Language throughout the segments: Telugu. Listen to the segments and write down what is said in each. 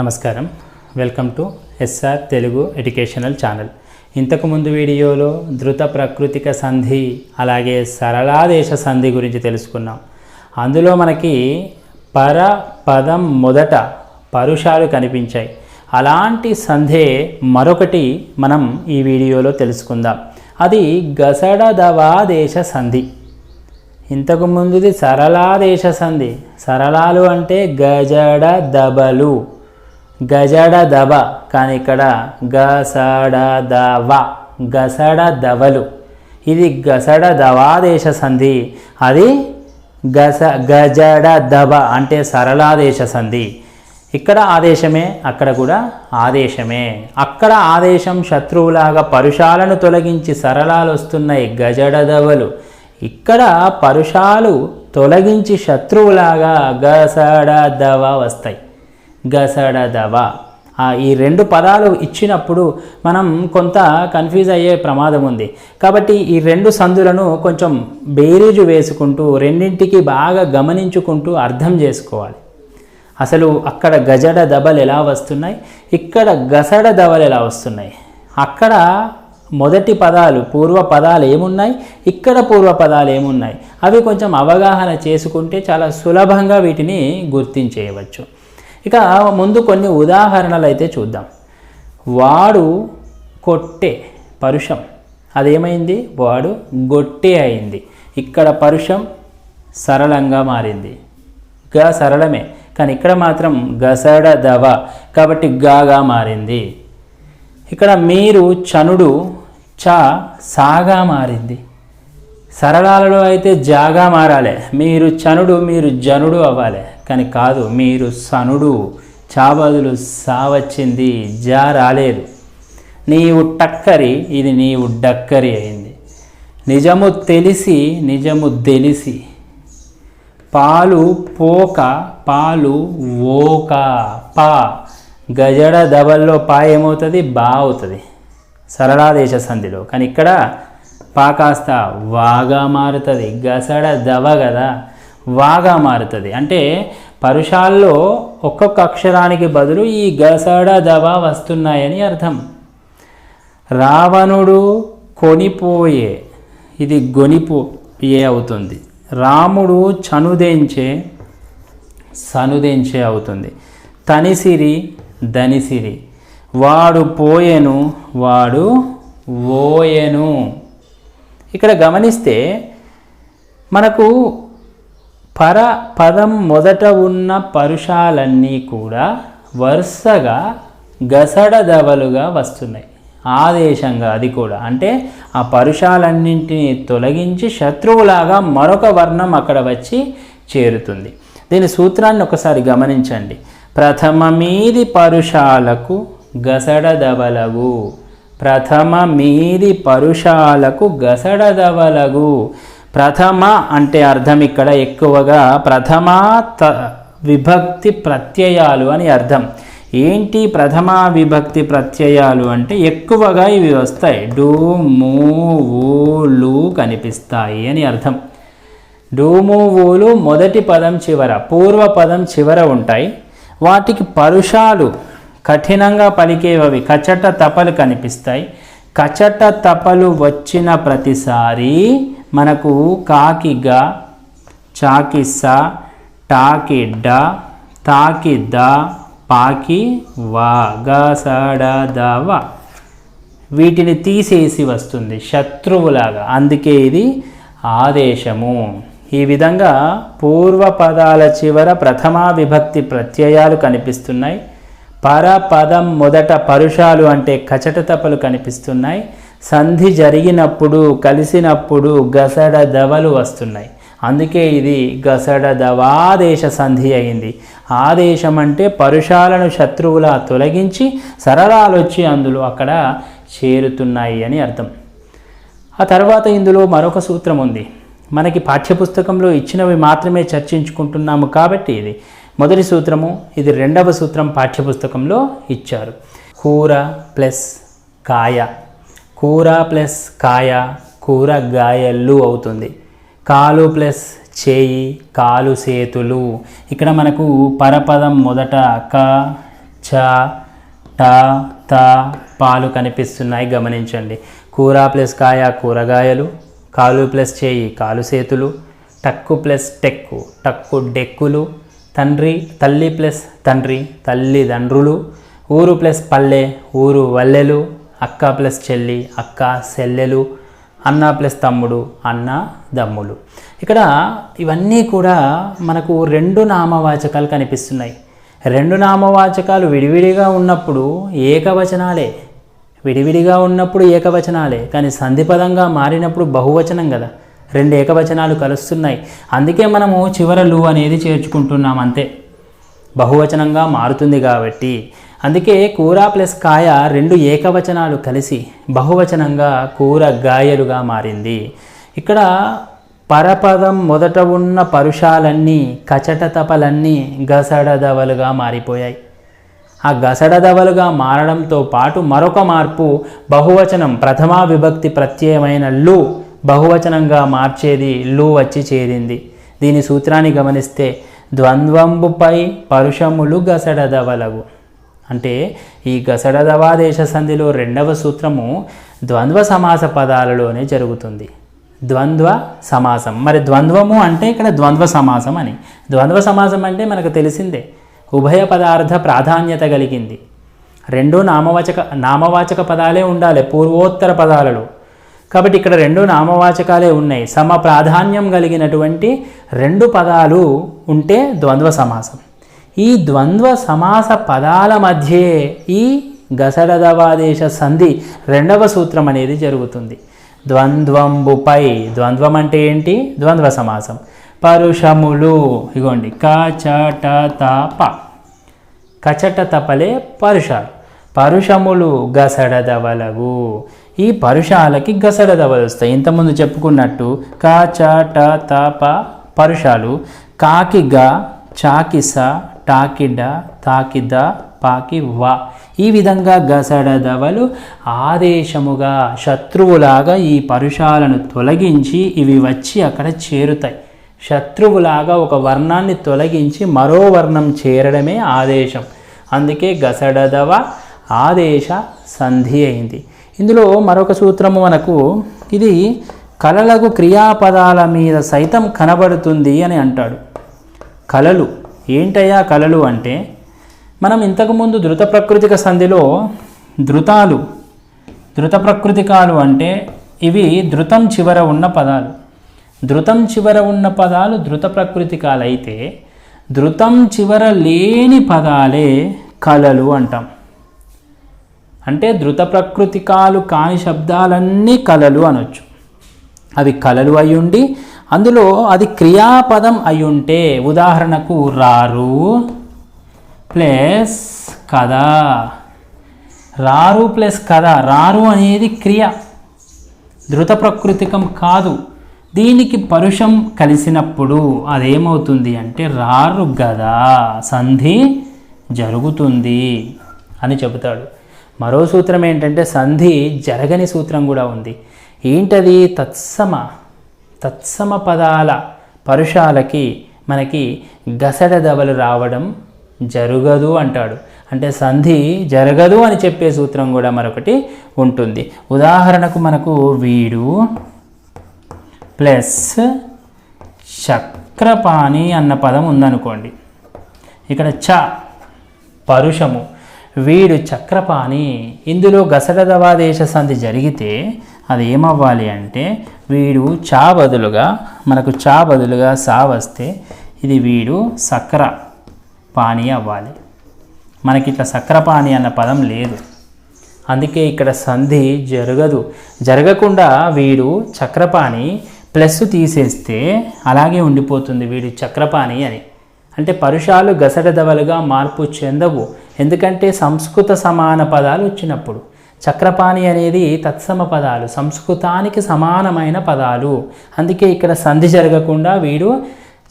నమస్కారం. Welcome to S R Telugu educational channel ఇంతకుముందు వీడియోలో ధృత ప్రకృతిక సంధి అలాగే సరళాదేశ సంధి గురించి తెలుసుకున్నాం. అందులో మనకి పర పదం మొదట పరుషాలు కనిపించాయి. అలాంటి సంధే మరొకటి మనం ఈ వీడియోలో తెలుసుకుందాం. అది గసడదవాదేశ సంధి. ఇంతకు ముందుది సరళాదేశ సంధి. సరళాలు అంటే గజడ దబలు. గజడ దబ కానీ ఇక్కడ గసడ దవ గసడ దవలు ఇది గసడ దవాదేశ సంధి. అది గస గజడ దబ అంటే సరళాదేశ సంధి. ఇక్కడ ఆదేశమే అక్కడ కూడా ఆదేశమే. అక్కడ ఆదేశం శత్రువులాగా పరుషాలను తొలగించి సరళాలు వస్తున్నాయి గజడదవలు. ఇక్కడ పరుషాలు తొలగించి శత్రువులాగా గసడదవ వస్తాయి. గసడదవ. ఈ రెండు పదాలు ఇచ్చినప్పుడు మనం కొంత కన్ఫ్యూజ్ అయ్యే ప్రమాదం ఉంది. కాబట్టి ఈ రెండు సందులను కొంచెం బేరీజు వేసుకుంటూ రెండింటికి బాగా గమనించుకుంటూ అర్థం చేసుకోవాలి. అసలు అక్కడ గజడ దబలు ఎలా వస్తున్నాయి? ఇక్కడ గసడ దబలు ఎలా వస్తున్నాయి? అక్కడ మొదటి పదాలు పూర్వ పదాలు ఏమున్నాయి? ఇక్కడ పూర్వ పదాలు ఏమున్నాయి? అవి కొంచెం అవగాహన చేసుకుంటే చాలా సులభంగా వీటిని గుర్తించేయవచ్చు. ఇక ముందు కొన్ని ఉదాహరణలు అయితే చూద్దాం. వాడు కొట్టే పరుషం. అదేమైంది? వాడు గొట్టే అయింది. ఇక్కడ పరుషం సరళంగా మారింది. గా సరళమే. కానీ ఇక్కడ మాత్రం గసడ దవ. కాబట్టి గాగా మారింది. ఇక్కడ మీరు చనుడు చ సాగా మారింది. సరళాలలో అయితే జాగా మారాలి. మీరు చనుడు మీరు జనుడు అవ్వాలి. కానీ కాదు మీరు సనుడు. చా బదులు జా రాలేదు. నీవు టక్కరి ఇది నీవు డక్కరి అయింది. నిజము తెలిసి నిజము తెలిసి పాలు పోక పాలు ఓక పా. గజడ దబల్లో పా ఏమవుతుంది బా అవుతుంది. సరళాదేశ సంధిలో. కానీ ఇక్కడ పా కాస్త వాగా మారుతుంది. గసడ దవ కదా వాగా మారుతుంది. అంటే పరుషాల్లో ఒక్కొక్క అక్షరానికి బదులు ఈ గసడ దవ వస్తున్నాయని అర్థం. రావణుడు కొనిపోయే ఇది గొనిపోయే అవుతుంది. రాముడు చనుదెంచే సనుదెంచే అవుతుంది. తనిసిరి ధనిసిరి వాడు పోయెను వాడు ఓయెను. ఇక్కడ గమనిస్తే మనకు పర పదం మొదట ఉన్న పరుషాలన్నీ కూడా వరుసగా గసడదవలుగా వస్తున్నాయి. ఆదేశంగా అది కూడా. అంటే ఆ పరుషాలన్నింటినీ తొలగించి శత్రువులాగా మరొక వర్ణం అక్కడ వచ్చి చేరుతుంది. దీని సూత్రాన్ని ఒకసారి గమనించండి. ప్రథమ మీది పరుషాలకు గసడదవలవు ప్రథమ మీది పరుషాలకు గసడదవలగు. ప్రథమ అంటే అర్థం ఇక్కడ ఎక్కువగా ప్రథమ త విభక్తి ప్రత్యయాలు అని అర్థం. ఏంటి ప్రథమ విభక్తి ప్రత్యయాలు అంటే ఎక్కువగా ఇవి వస్తాయి. డూ మూ ఊలు కనిపిస్తాయి అని అర్థం. డూము ఊలు మొదటి పదం చివర పూర్వ పదం చివర ఉంటాయి. వాటికి పరుషాలు కఠినంగా పలికేవవి కచట తపలు కనిపిస్తాయి. కచట తపలు వచ్చిన ప్రతిసారి మనకు కాకిగా చాకిస టాకిడ్డ స టాకి డ తాకి ద పాకి వాగసడదవ వీటిని తీసేసి వస్తుంది శత్రువులాగా. అందుకే ఇది ఆదేశము. ఈ విధంగా పూర్వ పదాల చివర ప్రథమా విభక్తి ప్రత్యయాలు కనిపిస్తున్నాయి. పరపదం మొదట పరుషాలు అంటే కచట తపలు కనిపిస్తున్నాయి. సంధి జరిగినప్పుడు కలిసినప్పుడు గసడ దవలు వస్తున్నాయి. అందుకే ఇది గసడ దవాదేశ సంధి అయింది. ఆదేశం అంటే పరుషాలను శత్రువులా తొలగించి సరళాలు వచ్చి అందులో అక్కడ చేరుతున్నాయి అని అర్థం. ఆ తర్వాత ఇందులో మరొక సూత్రం ఉంది. మనకి పాఠ్యపుస్తకంలో ఇచ్చినవి మాత్రమే చర్చించుకుంటున్నాము కాబట్టి ఇది. మొదటి సూత్రము ఇది రెండవ సూత్రం పాఠ్యపుస్తకంలో ఇచ్చారు. కూర ప్లస్ కాయ. కూర ప్లస్ కాయ కూరగాయలు అవుతుంది. కాలు ప్లస్ చేయి కాలు సేతులు ఇక్కడ మనకు పరపదం మొదట క చ చ ట త పాలు కనిపిస్తున్నాయి. గమనించండి. కూర ప్లస్ కాయ కూరగాయలు. కాలు ప్లస్ చేయి కాలు చేతులు. టక్కు ప్లస్ టెక్కు. టక్కు డెక్కులు. తండ్రి తల్లి ప్లస్ తండ్రి తల్లిదండ్రులు ఊరు ప్లస్ పల్లె ఊరు వల్లెలు అక్క ప్లస్ చెల్లి అక్క సెల్లెలు అన్న ప్లస్ తమ్ముడు అన్న దమ్ములు. ఇక్కడ ఇవన్నీ కూడా మనకు రెండు నామవాచకాలు కనిపిస్తున్నాయి. రెండు నామవాచకాలు విడివిడిగా ఉన్నప్పుడు ఏకవచనాలే. విడివిడిగా ఉన్నప్పుడు ఏకవచనాలే. కానీ సంధిపదంగా మారినప్పుడు బహువచనం కదా. రెండు ఏకవచనాలు కలుస్తున్నాయి. అందుకే మనము చివరలు అనేది చేర్చుకుంటున్నాం అంతే. బహువచనంగా మారుతుంది కాబట్టి. అందుకే కూర ప్లస్ కాయ రెండు ఏకవచనాలు కలిసి బహువచనంగా కూర గాయలుగా మారింది. ఇక్కడ పరపదం మొదట ఉన్న పరుషాలన్నీ కచట తపలన్నీ గసడదవలుగా మారిపోయాయి. ఆ గసడదవలుగా మారడంతో పాటు మరొక మార్పు బహువచనం ప్రథమా విభక్తి ప్రత్యయమైన లు బహువచనంగా మార్చేది లు వచ్చి చేరింది. దీని సూత్రాన్ని గమనిస్తే ద్వంద్వంబుపై పరుషములు గసడదవలవు. అంటే ఈ గసడదవాదేశ సంధిలో రెండవ సూత్రము ద్వంద్వ సమాస పదాలలోనే జరుగుతుంది. ద్వంద్వ సమాసం. మరి ద్వంద్వము అంటే ఇక్కడ ద్వంద్వ సమాసం అని. ద్వంద్వ సమాసం అంటే మనకు తెలిసిందే. ఉభయ పదార్థ ప్రాధాన్యత కలిగింది. రెండు నామవాచక నామవాచక పదాలే ఉండాలి. పూర్వోత్తర పదాలలో. కాబట్టి ఇక్కడ రెండు నామవాచకాలే ఉన్నాయి. సమ ప్రాధాన్యం కలిగినటువంటి రెండు పదాలు ఉంటే ద్వంద్వ సమాసం. ఈ ద్వంద్వ సమాస పదాల మధ్యే ఈ గసడదవాదేశ సంధి రెండవ సూత్రం అనేది జరుగుతుంది. ద్వంద్వంబుపై ద్వంద్వం అంటే ఏంటి? ద్వంద్వ సమాసం. పరుషములు. ఇగోండి. కచట తప కచట తపలే పరుషాలు. పరుషములు గసడదవలగు. ఈ పరుషాలకి గసడదవలు వస్తాయి ఇంతకుముందు చెప్పుకున్నట్టు క చ ట త ప పరుషాలు. కాకి గ చాకి స టాకి డ తాకి ద పాకి వా. ఈ విధంగా గసడదవలు ఆదేశముగా శత్రువులాగా ఈ పరుషాలను తొలగించి ఇవి వచ్చి అక్కడ చేరుతాయి. శత్రువులాగా ఒక వర్ణాన్ని తొలగించి మరో వర్ణం చేరడమే ఆదేశం. అందుకే గసడదవ ఆదేశ సంధి అయింది. ఇందులో మరొక సూత్రము మనకు ఇది కళలకు క్రియాపదాల మీద సైతం కనబడుతుంది అని అంటాడు. కళలు ఏంటయ్యా కళలు అంటే? మనం ఇంతకుముందు ధృత ప్రకృతిక సంధిలో ధృతాలు ధృత ప్రకృతికాలు అంటే ఇవి ధృతం చివర ఉన్న పదాలు. ధృతం చివర ఉన్న పదాలు ధృత ప్రకృతికాలు అయితే ధృతం చివర లేని పదాలే కళలు అంటాం. అంటే ధృత ప్రకృతికాలు కాని శబ్దాలన్నీ కలలు అనొచ్చు. అవి కలలు అయ్యుండి అందులో అది క్రియాపదం అయ్యుంటే ఉదాహరణకు రారు ప్లస్ కథ. రారు ప్లస్ కథ రారు అనేది క్రియ. ధృత ప్రకృతికం కాదు. దీనికి పరుషం కలిసినప్పుడు అదేమవుతుంది అంటే రారు గదా సంధి జరుగుతుంది అని చెబుతాడు. మరో సూత్రం ఏంటంటే సంధి జరగని సూత్రం కూడా ఉంది. ఏంటది? తత్సమ తత్సమ పదాల పరుషాలకి మనకి గసడ దవలు రావడం జరగదు అంటాడు. అంటే సంధి జరగదు అని చెప్పే సూత్రం కూడా మరొకటి ఉంటుంది. ఉదాహరణకు మనకు వీడు ప్లస్ చక్రపాణి అన్న పదం ఉందనుకోండి. ఇక్కడ చ పరుషము. వీడు చక్రపాణి. ఇందులో గసగదవాదేశ సంధి జరిగితే అది ఏమవ్వాలి అంటే వీడు చా బదులుగా మనకు చా బదులుగా సా వస్తే ఇది వీడు సక్ర పాణి అవ్వాలి. మనకి ఇట్లా సక్రపాణి అన్న పదం లేదు. అందుకే ఇక్కడ సంధి జరగదు. జరగకుండా వీడు చక్రపాణి ప్లస్ తీసేస్తే అలాగే ఉండిపోతుంది వీడు చక్రపాణి అని. అంటే పరుషాలు గసడదవలుగా మార్పు చెందవు. ఎందుకంటే సంస్కృత సమాన పదాలు వచ్చినప్పుడు చక్రపాణి అనేది తత్సమ పదాలు సంస్కృతానికి సమానమైన పదాలు. అందుకే ఇక్కడ సంధి జరగకుండా వీడు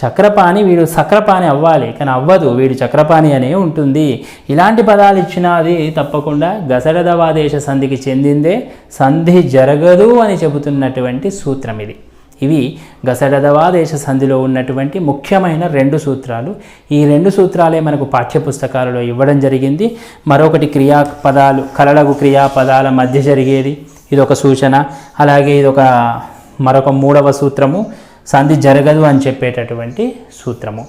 చక్రపాణి వీడు సక్రపాణి అవ్వాలి. కానీ అవ్వదు వీడు చక్రపాణి అనే ఉంటుంది. ఇలాంటి పదాలు ఇచ్చినది తప్పకుండా గసడదవాదేశ సంధికి చెందిందే. సంధి జరగదు అని చెబుతున్నటువంటి సూత్రం ఇది. ఇవి గసడదవాదేశ సంధిలో ఉన్నటువంటి ముఖ్యమైన రెండు సూత్రాలు. ఈ రెండు సూత్రాలే మనకు పాఠ్యపుస్తకాలలో ఇవ్వడం జరిగింది. మరొకటి క్రియాపదాలు కలలకు క్రియాపదాల మధ్య జరిగేది. ఇది ఒక సూచన. అలాగే ఇది ఒక మరొక మూడవ సూత్రము. సంధి జరగదు అని చెప్పేటటువంటి సూత్రము.